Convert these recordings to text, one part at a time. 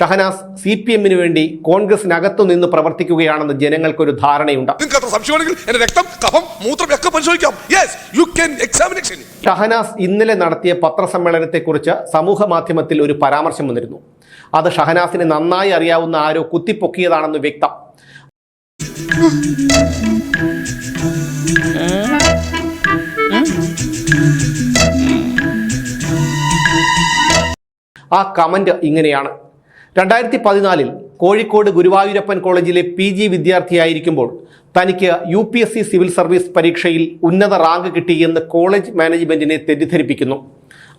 Shahnaz C P എമ്മിന് വേണ്ടി കോൺഗ്രസിനകത്തു നിന്ന് പ്രവർത്തിക്കുകയാണെന്ന് ജനങ്ങൾക്കൊരു ധാരണയുണ്ട്. ഷഹനാസ് ഇന്നലെ നടത്തിയ പത്രസമ്മേളനത്തെക്കുറിച്ച് സമൂഹ മാധ്യമത്തിൽ ഒരു പരാമർശം വന്നിരുന്നു. അത് ഷഹനാസിനെ നന്നായി അറിയാവുന്ന ആരോ കുത്തിപ്പൊക്കിയതാണെന്ന് വ്യക്തം. ആ കമന്റ് ഇങ്ങനെയാണ്. രണ്ടായിരത്തി പതിനാലിൽ കോഴിക്കോട് ഗുരുവായൂരപ്പൻ കോളേജിലെ പി ജി വിദ്യാർത്ഥിയായിരിക്കുമ്പോൾ തനിക്ക് U P S C civil service പരീക്ഷയിൽ ഉന്നത റാങ്ക് കിട്ടിയെന്ന് കോളേജ് മാനേജ്മെന്റിനെ തെറ്റിദ്ധരിപ്പിക്കുന്നു.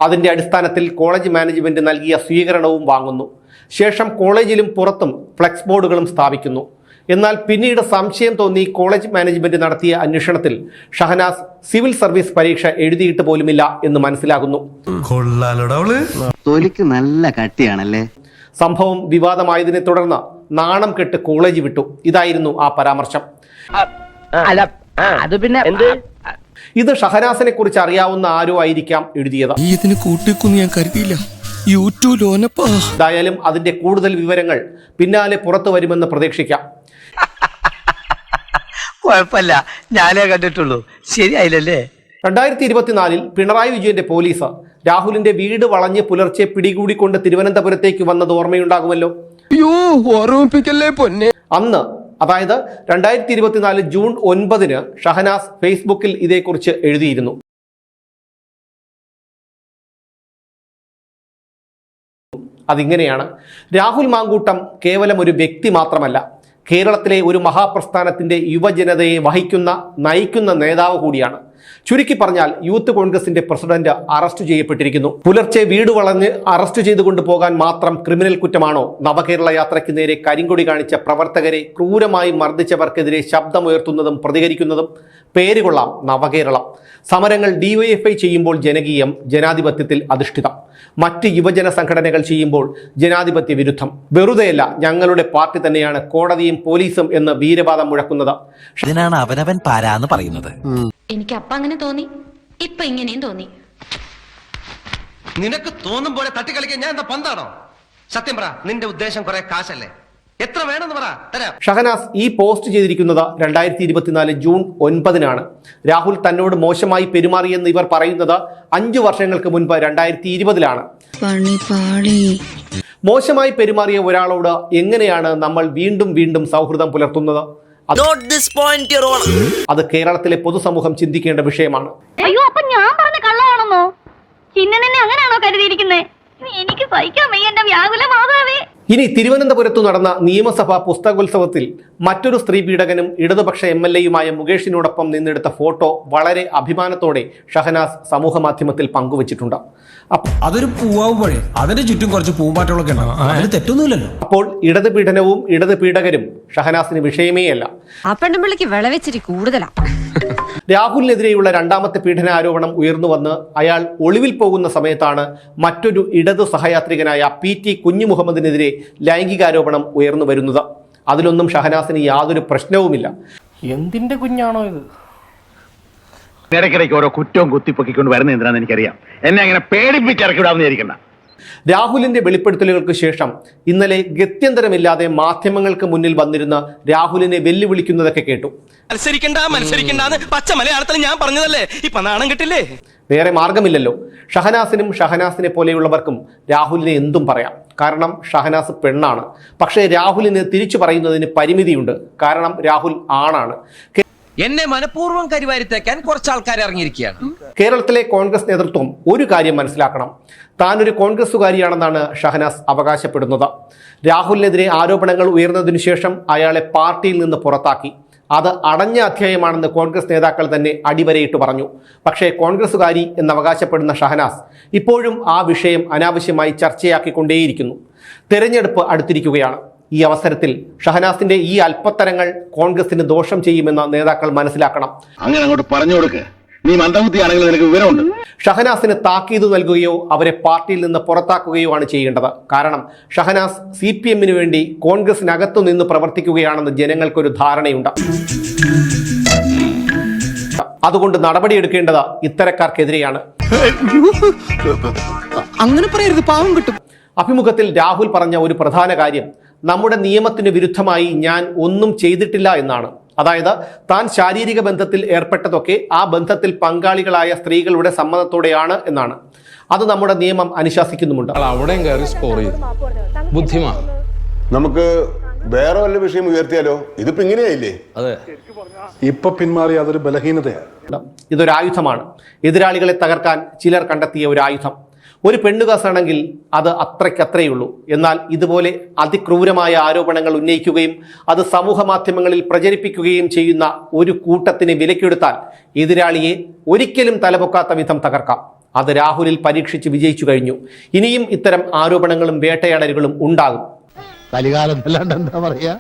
അതിന്റെ അടിസ്ഥാനത്തിൽ കോളേജ് മാനേജ്മെന്റ് നൽകിയ സ്വീകരണവും വാങ്ങുന്നു. ശേഷം കോളേജിലും പുറത്തും ഫ്ലെക്സ് ബോർഡുകളും സ്ഥാപിക്കുന്നു. എന്നാൽ പിന്നീട് സംശയം തോന്നി കോളേജ് മാനേജ്മെന്റ് നടത്തിയ അന്വേഷണത്തിൽ ഷഹനാസ് സിവിൽ സർവീസ് പരീക്ഷ എഴുതിയിട്ട് പോലുമില്ല എന്ന് മനസ്സിലാകുന്നു. തൊലിക്ക് നല്ല കട്ടിയാണല്ലേ? സംഭവം വിവാദമായതിനെ തുടർന്ന് നാണം കെട്ട് കോളേജ് വിട്ടു. ഇതായിരുന്നു ആ പരാമർശം. അത് പിന്നെ ഇത് ഷഹനാസിനെ കുറിച്ച് അറിയാവുന്ന ആരോ ആയിരിക്കാം എഴുതിയത്. നീ ഇതിന് കൂട്ടിക്കൊന്ന് ഞാൻ കരുതിയില്ല. എന്തായാലും അതിന്റെ കൂടുതൽ വിവരങ്ങൾ പിന്നാലെ പുറത്തു വരുമെന്ന് പ്രതീക്ഷിക്കാം. കുഴപ്പമില്ല. ഞാനേ കണ്ടിട്ടുള്ളൂ. ശരിയായില്ലല്ലേ? രണ്ടായിരത്തി ഇരുപത്തിനാലിൽ പിണറായി വിജയന്റെ പോലീസ് രാഹുലിന്റെ വീട് വളഞ്ഞ് പുലർച്ചെ പിടികൂടിക്കൊണ്ട് തിരുവനന്തപുരത്തേക്ക് വന്നത് ഓർമ്മയുണ്ടാകുമല്ലോ. ഓർമ്മിപ്പിക്കല്ലേ പൊന്നെ. അന്ന് അതായത് രണ്ടായിരത്തി ഇരുപത്തിനാല് ജൂൺ ഒൻപതിന് ഷഹനാസ് ഫേസ്ബുക്കിൽ ഇതേക്കുറിച്ച് എഴുതിയിരുന്നു. അതിങ്ങനെയാണ്. രാഹുൽ മാങ്കൂട്ടം കേവലം ഒരു വ്യക്തി മാത്രമല്ല കേരളത്തിലെ ഒരു മഹാപ്രസ്ഥാനത്തിന്റെ യുവജനതയെ വഹിക്കുന്ന നയിക്കുന്ന നേതാവ് കൂടിയാണ്. ചുരുക്കി പറഞ്ഞാൽ യൂത്ത് കോൺഗ്രസിന്റെ പ്രസിഡന്റ് അറസ്റ്റ് ചെയ്യപ്പെട്ടിരിക്കുന്നു. പുലർച്ചെ വീട് വളഞ്ഞ് അറസ്റ്റ് ചെയ്തു കൊണ്ടുപോകാൻ മാത്രം ക്രിമിനൽ കുറ്റമാണോ? നവകേരള യാത്രയ്ക്ക് നേരെ കരിങ്കൊടി കാണിച്ച പ്രവർത്തകരെ ക്രൂരമായി മർദ്ദിച്ചവർക്കെതിരെ ശബ്ദമുയർത്തുന്നതും പ്രതികരിക്കുന്നതും പേരുകൊള്ളാം നവകേരളം. സമരങ്ങൾ ഡിവൈഎഫ്ഐ ചെയ്യുമ്പോൾ ജനകീയം ജനാധിപത്യത്തിൽ അധിഷ്ഠിതം. മറ്റ് യുവജന സംഘടനകൾ ചെയ്യുമ്പോൾ ജനാധിപത്യ വിരുദ്ധം. വെറുതെയല്ല ഞങ്ങളുടെ പാർട്ടി തന്നെയാണ് കോടതിയും പോലീസും എന്ന് വീരവാദം മുഴക്കുന്നത്. ഇതിനാണ് അവനവൻ പാരാന്ന് പറയുന്നത്. എനിക്ക് അപ്പ അങ്ങനെ തോന്നി. ഇപ്പൊ ഇങ്ങനെയും തോന്നി. നിനക്ക് തോന്നും പോലെ തട്ടിക്കളിക്കാൻ ഞാൻ എന്താ പന്താണോ? സത്യം പറ നിന്റെ ഉദ്ദേശം കുറെ കാശല്ലേ? എത്ര വേണമെന്ന് പറ തരാം. ഷഹനാസ് ഈ പോസ്റ്റ് ചെയ്തിരിക്കുന്നത് രണ്ടായിരത്തി ഇരുപത്തിനാല് ജൂൺ ഒൻപതിനാണ്. രാഹുൽ തന്നോട് മോശമായി പെരുമാറിയെന്ന് ഇവർ പറയുന്നത് അഞ്ചു വർഷങ്ങൾക്ക് മുൻപ് രണ്ടായിരത്തി ഇരുപതിലാണ് മോശമായി പെരുമാറിയ ഒരാളോട് എങ്ങനെയാണ് നമ്മൾ വീണ്ടും വീണ്ടും സൗഹൃദം പുലർത്തുന്നത്? അത് അത് കേരളത്തിലെ പൊതുസമൂഹം ചിന്തിക്കേണ്ട വിഷയമാണ്. അയ്യോ അപ്പൊ ഞാൻ പറഞ്ഞ കള്ളാണെന്നോ അങ്ങനെയാണോ കരുതിയിരിക്കുന്നത് എനിക്ക് സഹിക്കാൻ വയ്യ എന്റെ വ്യാകുല മാതാവേ ഇനി തിരുവനന്തപുരത്തു നടന്ന നിയമസഭാ പുസ്തകോത്സവത്തിൽ മറ്റൊരു സ്ത്രീ പീഡകനും ഇടതുപക്ഷ എം എൽ എയുമായ മുകേഷിനോടൊപ്പം നിന്നെടുത്ത ഫോട്ടോ വളരെ അഭിമാനത്തോടെ ഷഹനാസ് സമൂഹ മാധ്യമത്തിൽ പങ്കുവച്ചിട്ടുണ്ട്. അതൊരു പൂവാവുമ്പോഴേ അതിന്റെ ചുറ്റും കുറച്ച് പൂമ്പാറ്റകളൊക്കെ ഉണ്ടാവും തെറ്റൊന്നുമില്ലല്ലോ. അപ്പോൾ ഇടത് പീഡനവും ഇടത് പീഡകരും ഷഹനാസിന് വിഷയമേ അല്ല ആ പെണ്ണുമ്പിള്ളിക്ക് വിളവെച്ചിരി കൂടുതലാ. രാഹുലിനെതിരെയുള്ള രണ്ടാമത്തെ പീഡനാരോപണം ഉയർന്നു വന്ന് അയാൾ ഒളിവിൽ പോകുന്ന സമയത്താണ് മറ്റൊരു ഇടതു സഹയാത്രികനായ പി ടി കുഞ്ഞുമുഹമ്മദിനെതിരെ ലൈംഗികാരോപണം ഉയർന്നു വരുന്നത്. അതിലൊന്നും ഷഹനാസിന് യാതൊരു പ്രശ്നവുമില്ല. എന്തിന്റെ കുഞ്ഞാണോ ഇത്? ഇടയ്ക്കിടയ്ക്ക് ഓരോ കുറ്റവും കുത്തിപ്പൊക്കിക്കൊണ്ട് വരുന്ന എന്തിനാണെന്ന് എനിക്കറിയാം. എന്നെ അങ്ങനെ പേടിപ്പിച്ച് ഇറക്കി വിടാമെന്ന് വിചാരിക്കണ്ട രാഹുലിന്റെ വെളിപ്പെടുത്തലുകൾക്ക് ശേഷം ഇന്നലെ ഗത്യന്തരമില്ലാതെ മാധ്യമങ്ങൾക്ക് മുന്നിൽ വന്നിരുന്ന രാഹുലിനെ വെല്ലുവിളിക്കുന്നതൊക്കെ കേട്ടു. മത്സരിക്കണ്ട മത്സരിക്കണ്ടെന്ന് പച്ച മലയാളത്തിൽ ഞാൻ പറഞ്ഞതല്ലേ? ഇപ്പൊ നാണം കിട്ടില്ലേ? വേറെ മാർഗമില്ലല്ലോ. ഷഹനാസിനും ഷഹനാസിനെ പോലെയുള്ളവർക്കും രാഹുലിനെ എന്തും പറയാം. കാരണം ഷഹനാസ് പെണ്ണാണ്. പക്ഷേ രാഹുലിന് തിരിച്ചു പറയുന്നതിന് പരിമിതിയുണ്ട്. കാരണം രാഹുൽ ആണാണ്. എന്നെ മനഃപൂർവം കരിവാരിത്തേക്കാൻ കുറച്ച് ആൾക്കാർ ഇറങ്ങിയിരിക്കുകയാണ്. കേരളത്തിലെ കോൺഗ്രസ് നേതൃത്വം ഒരു കാര്യം മനസ്സിലാക്കണം. താനൊരു കോൺഗ്രസുകാരിയാണെന്നാണ് ഷഹനാസ് അവകാശപ്പെടുന്നത്. രാഹുലിനെതിരെ ആരോപണങ്ങൾ ഉയർന്നതിനു ശേഷം അയാളെ പാർട്ടിയിൽ നിന്ന് പുറത്താക്കി. അത് അടഞ്ഞ അധ്യായമാണെന്ന് കോൺഗ്രസ് നേതാക്കൾ തന്നെ അടിവരയിട്ട് പറഞ്ഞു. പക്ഷേ കോൺഗ്രസുകാരി എന്ന് അവകാശപ്പെടുന്ന ഷഹനാസ് ഇപ്പോഴും ആ വിഷയം അനാവശ്യമായി ചർച്ചയാക്കിക്കൊണ്ടേയിരിക്കുന്നു. തെരഞ്ഞെടുപ്പ് അടുത്തിരിക്കുകയാണ്. ഈ അവസരത്തിൽ ഷഹനാസിന്റെ ഈ അല്പത്തരങ്ങൾ കോൺഗ്രസിന് ദോഷം ചെയ്യുമെന്ന് നേതാക്കൾ മനസ്സിലാക്കണം. അങ്ങനെ അങ്ങോട്ട് പറഞ്ഞു കൊടുക്ക്. നീ മന്ദബുദ്ധിയാണെങ്കിൽ നിനക്ക് വിവരമുണ്ട്. ഷഹനാസിന് താക്കീത് നൽകുകയോ അവരെ പാർട്ടിയിൽ നിന്ന് പുറത്താക്കുകയോ ആണ് ചെയ്യേണ്ടത്. കാരണം ഷഹനാസ് സി പി എമ്മിന് വേണ്ടി കോൺഗ്രസിനകത്തു നിന്ന് പ്രവർത്തിക്കുകയാണെന്ന് ജനങ്ങൾക്കൊരു ധാരണയുണ്ട്. അതുകൊണ്ട് നടപടിയെടുക്കേണ്ടത് ഇത്തരക്കാർക്കെതിരെയാണ്. അങ്ങനെ പറയരുത്. പാവം കിട്ടും. അഭിമുഖത്തിൽ രാഹുൽ പറഞ്ഞ ഒരു പ്രധാന കാര്യം നമ്മുടെ നിയമത്തിന് വിരുദ്ധമായി ഞാൻ ഒന്നും ചെയ്തിട്ടില്ല എന്നാണ്. അതായത് താൻ ശാരീരിക ബന്ധത്തിൽ ഏർപ്പെട്ടതൊക്കെ ആ ബന്ധത്തിൽ പങ്കാളികളായ സ്ത്രീകളുടെ സമ്മതത്തോടെയാണ് എന്നാണ്. അത് നമ്മുടെ നിയമം അനുശാസിക്കുന്നുമുണ്ട്. അവിടെയും കയറി സ്കോർ ചെയ്തു. നമുക്ക് വേറെ വല്ല വിഷയം ഉയർത്തിയാലോ? ഇതിപ്പോ ഇങ്ങനെയായില്ലേ? അതെ. ഇപ്പൊ പിന്മാറി അതൊരു ബലഹീനതയാണ് ഇതൊരു ആയുധമാണ് എതിരാളികളെ തകർക്കാൻ ചിലർ കണ്ടെത്തിയ ഒരു ആയുധം ഒരു പെണ്ണുകാസാണെങ്കിൽ അത് അത്രയ്ക്കത്രയേ ഉള്ളൂ എന്നാൽ ഇതുപോലെ അതിക്രൂരമായ ആരോപണങ്ങൾ ഉന്നയിക്കുകയും അത് സമൂഹ മാധ്യമങ്ങളിൽ പ്രചരിപ്പിക്കുകയും ചെയ്യുന്ന ഒരു കൂട്ടത്തിന് വിലക്കെടുത്താൽ എതിരാളിയെ ഒരിക്കലും തലപൊക്കാത്ത വിധം തകർക്കാം. അത് രാഹുലിൽ പരീക്ഷിച്ച് വിജയിച്ചു കഴിഞ്ഞു. ഇനിയും ഇത്തരം ആരോപണങ്ങളും വേട്ടയാടലുകളും ഉണ്ടാകും. കലികാലം എന്താ പറയാ?